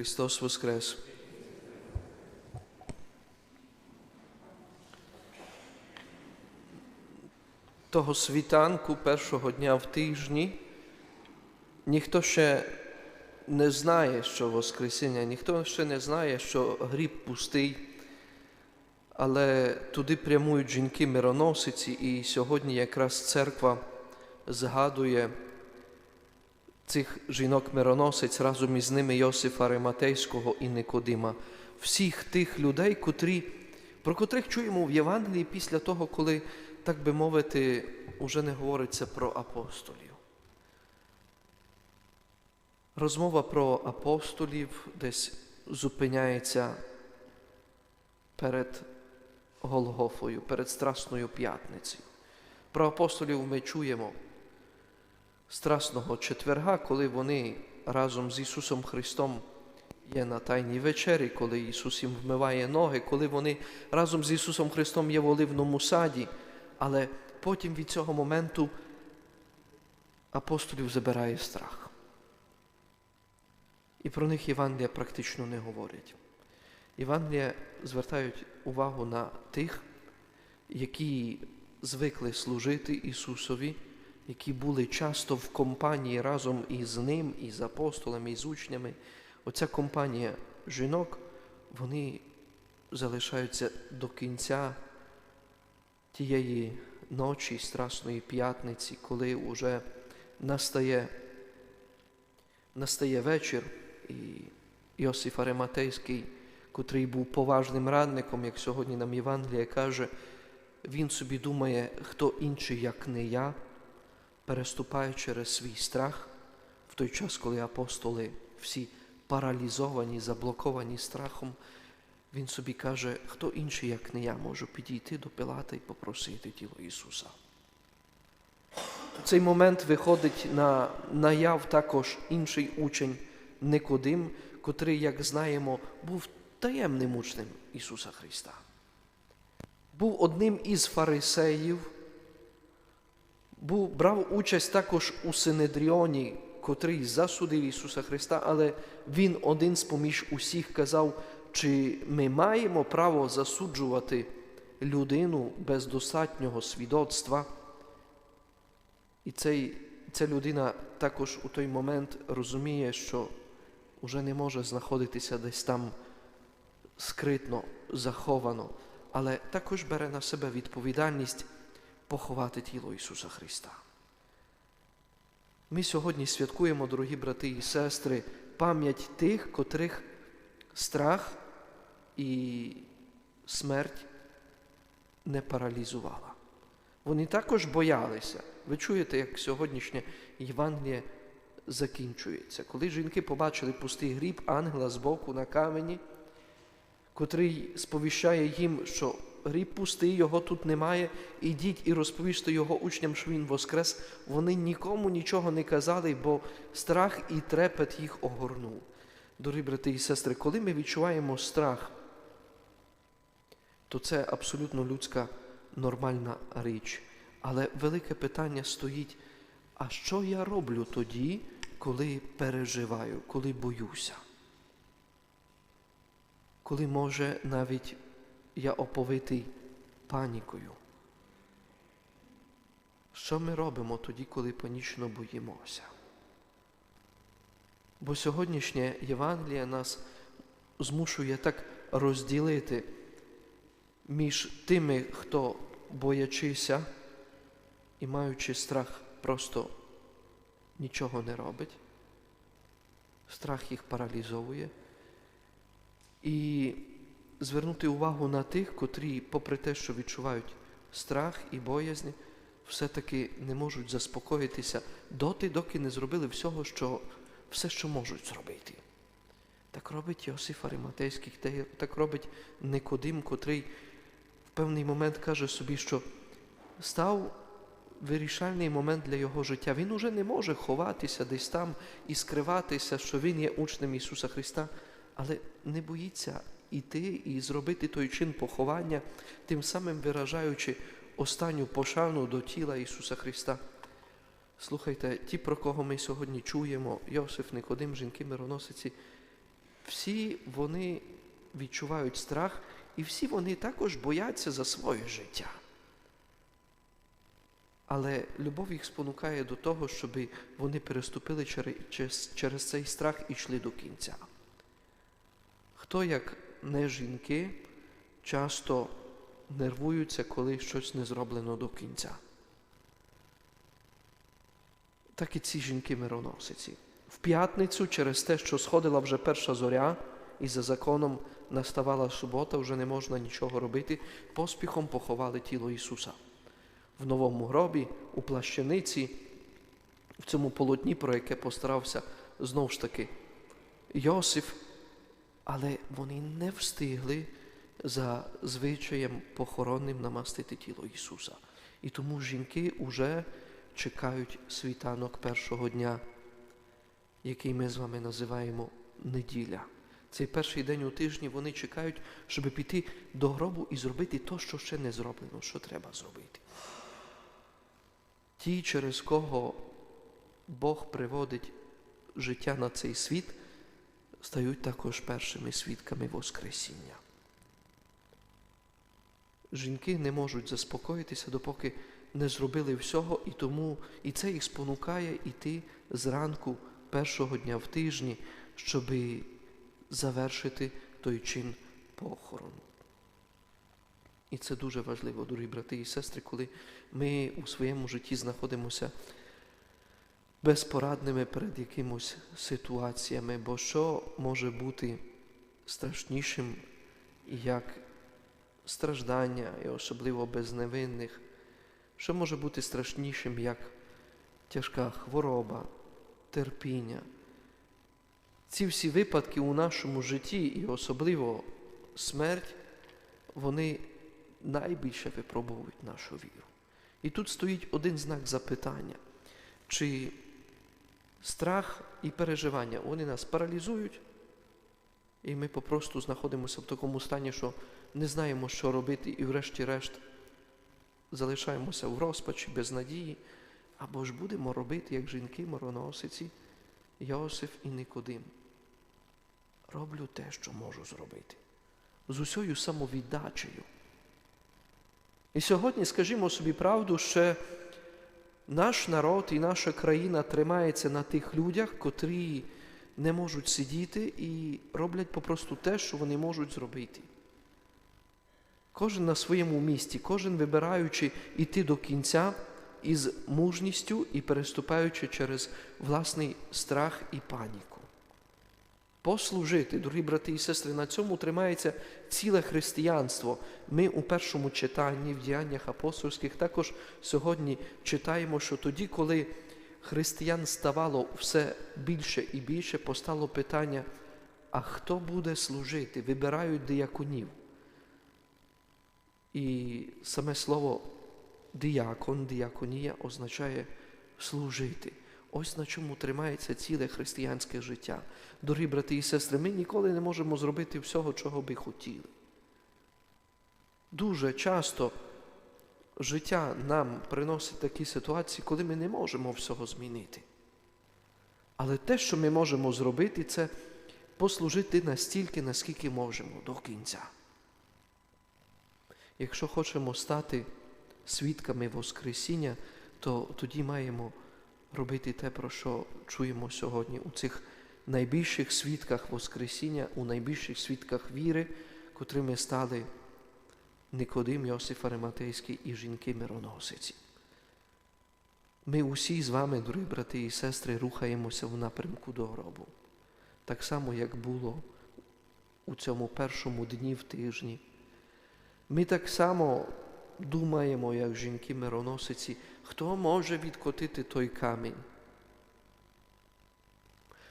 Христос Воскрес! Того світанку першого дня в тижні ніхто ще не знає, що Воскресіння, ніхто ще не знає, що гріб пустий, але туди прямують жінки-мироносиці, і сьогодні якраз церква згадує цих жінок-мироносиць разом із ними Йосифа Риматейського і Никодима, всіх тих людей, котрі, про котрих чуємо в Євангелії після того, коли, так би мовити, уже не говориться про апостолів. Розмова про апостолів десь зупиняється перед Голгофою, перед Страсною п'ятницею. Про апостолів ми чуємо Страсного четверга, коли вони разом з Ісусом Христом є на Тайній вечері, коли Ісус їм вмиває ноги, коли вони разом з Ісусом Христом є в Оливному саді, але потім від цього моменту апостолів забирає страх. І про них Євангелія практично не говорять. Євангелія звертають увагу на тих, які звикли служити Ісусові, які були часто в компанії разом із Ним, із апостолами, із учнями. Оця компанія жінок, вони залишаються до кінця тієї ночі, Страсної п'ятниці, коли вже настає, настає вечір, і Йосиф Ариматейський, котрий був поважним радником, як сьогодні нам Євангелія каже, він собі думає, хто інший, як не я, переступає через свій страх в той час, коли апостоли всі паралізовані, заблоковані страхом, він собі каже, хто інший, як не я, можу підійти до Пилата і попросити тіло Ісуса. В цей момент виходить на наяв також інший учень Никодим, котрий, як знаємо, був таємним учнем Ісуса Христа. Був одним із фарисеїв, був, брав участь також у Синедріоні, котрий засудив Ісуса Христа, але Він один з поміж усіх казав, чи ми маємо право засуджувати людину без достатнього свідоцтва. І цей, ця людина також у той момент розуміє, що вже не може знаходитися десь там скритно, заховано, але також бере на себе відповідальність поховати тіло Ісуса Христа. Ми сьогодні святкуємо, дорогі брати і сестри, пам'ять тих, котрих страх і смерть не паралізувала. Вони також боялися. Ви чуєте, як сьогоднішнє Євангеліє закінчується. Коли жінки побачили пустий гріб ангела збоку на камені, котрий сповіщає їм, що гріб пустий, його тут немає, ідіть і розповісти його учням, що він воскрес, вони нікому нічого не казали, бо страх і трепет їх огорнув. Дорогі брати і сестри, коли ми відчуваємо страх, то це абсолютно людська нормальна річ. Але велике питання стоїть, а що я роблю тоді, коли переживаю, коли боюся? Коли, може, навіть я оповитий панікою? Що ми робимо тоді, коли панічно боїмося? Бо сьогоднішнє Євангеліє нас змушує так розділити між тими, хто боячися і маючи страх, просто нічого не робить. Страх їх паралізовує. І звернути увагу на тих, котрі, попри те, що відчувають страх і боязнь, все-таки не можуть заспокоїтися доти, доки не зробили всього, що, все, що можуть зробити. Так робить Йосиф Ариматейський, так робить Никодим, котрий в певний момент каже собі, що став вирішальний момент для його життя. Він уже не може ховатися десь там і скриватися, що він є учнем Ісуса Христа, але не боїться іти і зробити той чин поховання, тим самим виражаючи останню пошану до тіла Ісуса Христа. Слухайте, ті, про кого ми сьогодні чуємо, Йосиф, Никодим, жінки мироносиці, всі вони відчувають страх, і всі вони також бояться за своє життя. Але любов їх спонукає до того, щоб вони переступили через, цей страх і йшли до кінця. Хто, як не жінки, часто нервуються, коли щось не зроблено до кінця. Так і ці жінки мироносиці. В п'ятницю, через те, що сходила вже перша зоря, і за законом наставала субота, вже не можна нічого робити, поспіхом поховали тіло Ісуса. В новому гробі, у плащаниці, в цьому полотні, про яке постарався знову ж таки Йосиф, але вони не встигли за звичаєм похоронним намастити тіло Ісуса. І тому жінки вже чекають світанок першого дня, який ми з вами називаємо неділя. Цей перший день у тижні вони чекають, щоб піти до гробу і зробити те, що ще не зроблено, що треба зробити. Ті, через кого Бог приводить життя на цей світ, стають також першими свідками Воскресіння. Жінки не можуть заспокоїтися, допоки не зробили всього, і тому і це їх спонукає йти зранку першого дня в тижні, щоб завершити той чин похорону. І це дуже важливо, дорогі брати і сестри, коли ми у своєму житті знаходимося безпорадними перед якимось ситуаціями, бо що може бути страшнішим, як страждання, і особливо безневинних, що може бути страшнішим, як тяжка хвороба, терпіння. Ці всі випадки у нашому житті, і особливо смерть, вони найбільше випробовують нашу віру. І тут стоїть один знак запитання, чи страх і переживання вони нас паралізують, і ми попросту знаходимося в такому стані, що не знаємо, що робити, і врешті-решт залишаємося в розпачі, без надії, або ж будемо робити, як жінки мороносиці, Йосиф і Никодим. Роблю те, що можу зробити, з усьою самовіддачею. І сьогодні, скажімо собі правду, що наш народ і наша країна тримається на тих людях, котрі не можуть сидіти і роблять попросту те, що вони можуть зробити. Кожен на своєму місці, кожен вибираючи йти до кінця із мужністю і переступаючи через власний страх і паніку. Послужити, дорогі брати і сестри, на цьому тримається ціле християнство. Ми у першому читанні в діяннях апостольських також сьогодні читаємо, що тоді, коли християн ставало все більше і більше, постало питання, а хто буде служити? Вибирають дияконів. І саме слово діякон, діаконія означає служити. Ось на чому тримається ціле християнське життя. Дорогі брати і сестри, ми ніколи не можемо зробити всього, чого би хотіли. Дуже часто життя нам приносить такі ситуації, коли ми не можемо всього змінити. Але те, що ми можемо зробити, це послужити настільки, наскільки можемо до кінця. Якщо хочемо стати свідками Воскресіння, то тоді маємо робити те, про що чуємо сьогодні у цих найбільших свідках Воскресіння, у найбільших свідках віри, котрими стали Никодим, Йосиф Ариматейський і жінки мироносиці. Ми усі з вами, дорогі брати і сестри, рухаємося в напрямку до гробу. Так само, як було у цьому першому дні в тижні. Ми так само думаємо, як жінки мироносиці, хто може відкотити той камінь?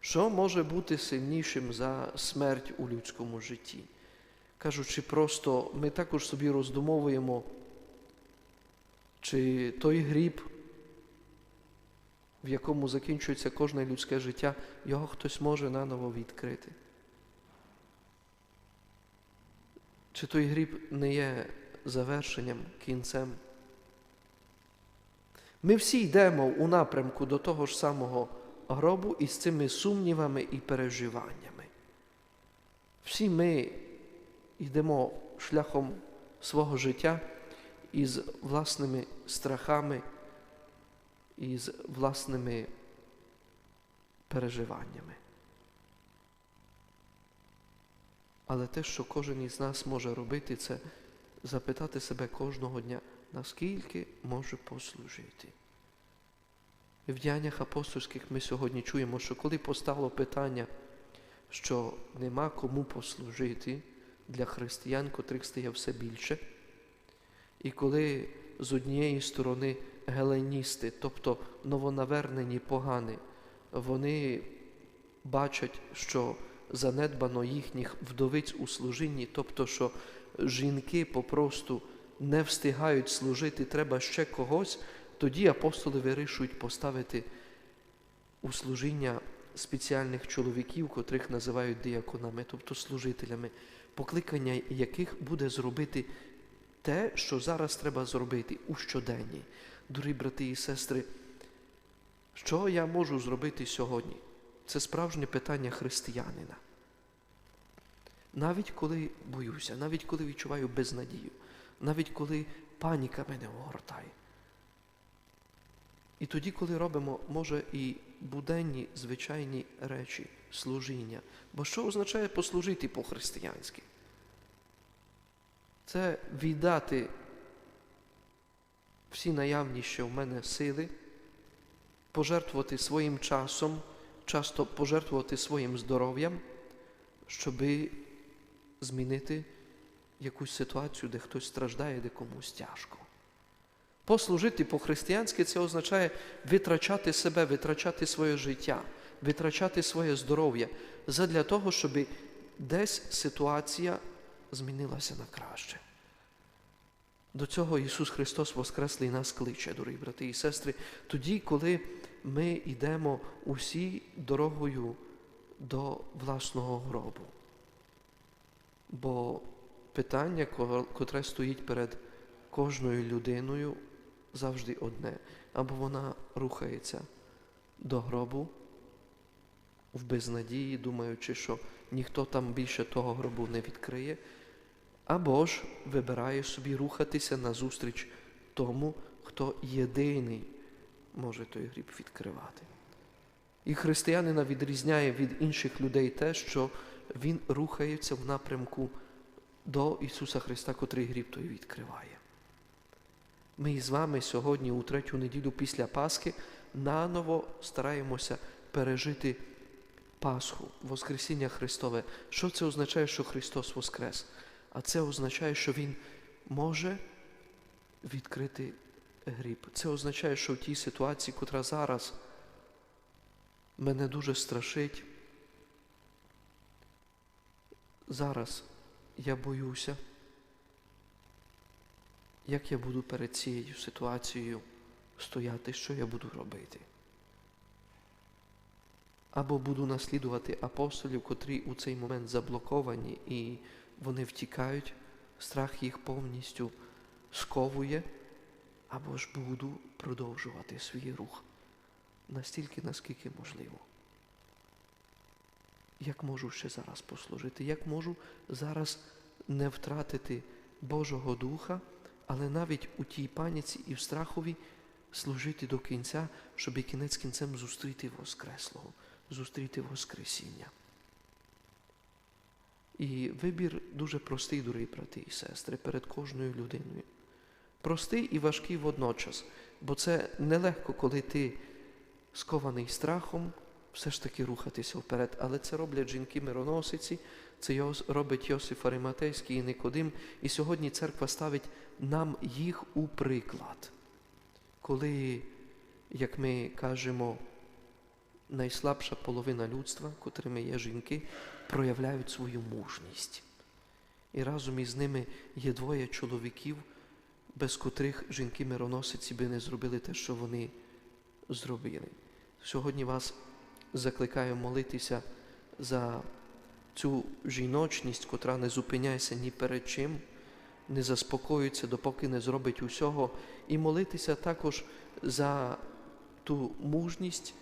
Що може бути сильнішим за смерть у людському житті? Кажучи, просто ми також собі роздумовуємо, чи той гріб, в якому закінчується кожне людське життя, його хтось може наново відкрити. Чи той гріб не є завершенням, кінцем? Ми всі йдемо у напрямку до того ж самого гробу із цими сумнівами і переживаннями. Всі ми йдемо шляхом свого життя із власними страхами, із власними переживаннями. Але те, що кожен із нас може робити, це запитати себе кожного дня, наскільки можу послужити. В діяннях апостольських ми сьогодні чуємо, що коли постало питання, що нема кому послужити для християн, котрих стає все більше, і коли з однієї сторони геленісти, тобто новонавернені погани, вони бачать, що занедбано їхніх вдовиць у служінні, тобто, що жінки попросту не встигають служити, треба ще когось, тоді апостоли вирішують поставити у служіння спеціальних чоловіків, котрих називають діаконами, тобто служителями, покликання яких буде зробити те, що зараз треба зробити у щоденні. Дорогі брати і сестри, що я можу зробити сьогодні? Це справжнє питання християнина. Навіть коли боюся, навіть коли відчуваю безнадію, навіть коли паніка мене огортає. І тоді, коли робимо, може, і буденні звичайні речі, служіння. Бо що означає послужити по-християнськи? Це віддати всі наявні ще в мене сили, пожертвувати своїм часом, часто пожертвувати своїм здоров'ям, щоби змінити якусь ситуацію, де хтось страждає, де комусь тяжко. Послужити по-християнськи це означає витрачати себе, витрачати своє життя, витрачати своє здоров'я задля того, щоб десь ситуація змінилася на краще. До цього Ісус Христос Воскреслий нас кличе, дорогі брати і сестри, тоді, коли ми йдемо усі дорогою до власного гробу. Бо питання, котре стоїть перед кожною людиною, завжди одне. Або вона рухається до гробу в безнадії, думаючи, що ніхто там більше того гробу не відкриє, або ж вибирає собі рухатися назустріч тому, хто єдиний може той гріб відкривати. І християнина відрізняє від інших людей те, що він рухається в напрямку до Ісуса Христа, котрий гріб той відкриває. Ми з вами сьогодні, у третю неділю після Пасхи, наново стараємося пережити Пасху, Воскресіння Христове. Що це означає, що Христос Воскрес? А це означає, що Він може відкрити гріб. Це означає, що в тій ситуації, котра зараз мене дуже страшить, зараз я боюся, як я буду перед цією ситуацією стояти, що я буду робити. Або буду наслідувати апостолів, котрі у цей момент заблоковані і вони втікають, страх їх повністю сковує, або ж буду продовжувати свій рух настільки, наскільки можливо. Як можу ще зараз послужити? Як можу зараз не втратити Божого Духа, але навіть у тій паніці і в страхові служити до кінця, щоб кінець кінцем зустріти Воскреслого, зустріти Воскресіння. І вибір дуже простий, дорогі брати і сестри, перед кожною людиною. Простий і важкий водночас, бо це нелегко, коли ти скований страхом, все ж таки рухатися вперед. Але це роблять жінки-мироносиці, це робить Йосиф Ариматейський і Никодим. І сьогодні церква ставить нам їх у приклад. Коли, як ми кажемо, найслабша половина людства, котрими є жінки, проявляють свою мужність. І разом із ними є двоє чоловіків, без котрих жінки-мироносиці би не зробили те, що вони зробили. Сьогодні вас закликаю молитися за цю жіночність, котра не зупиняється ні перед чим, не заспокоюється, допоки не зробить усього, і молитися також за ту мужність,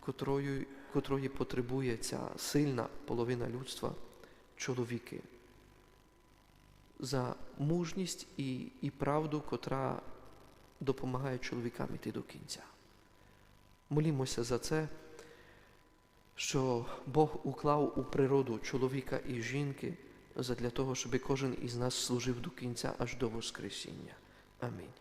котрою, котрої потребує ця сильна половина людства, чоловіки, за мужність і, і правду, котра допомагає чоловікам іти до кінця. Молімося за це, що Бог уклав у природу чоловіка і жінки задля того, щоб кожен із нас служив до кінця аж до Воскресіння. Амінь.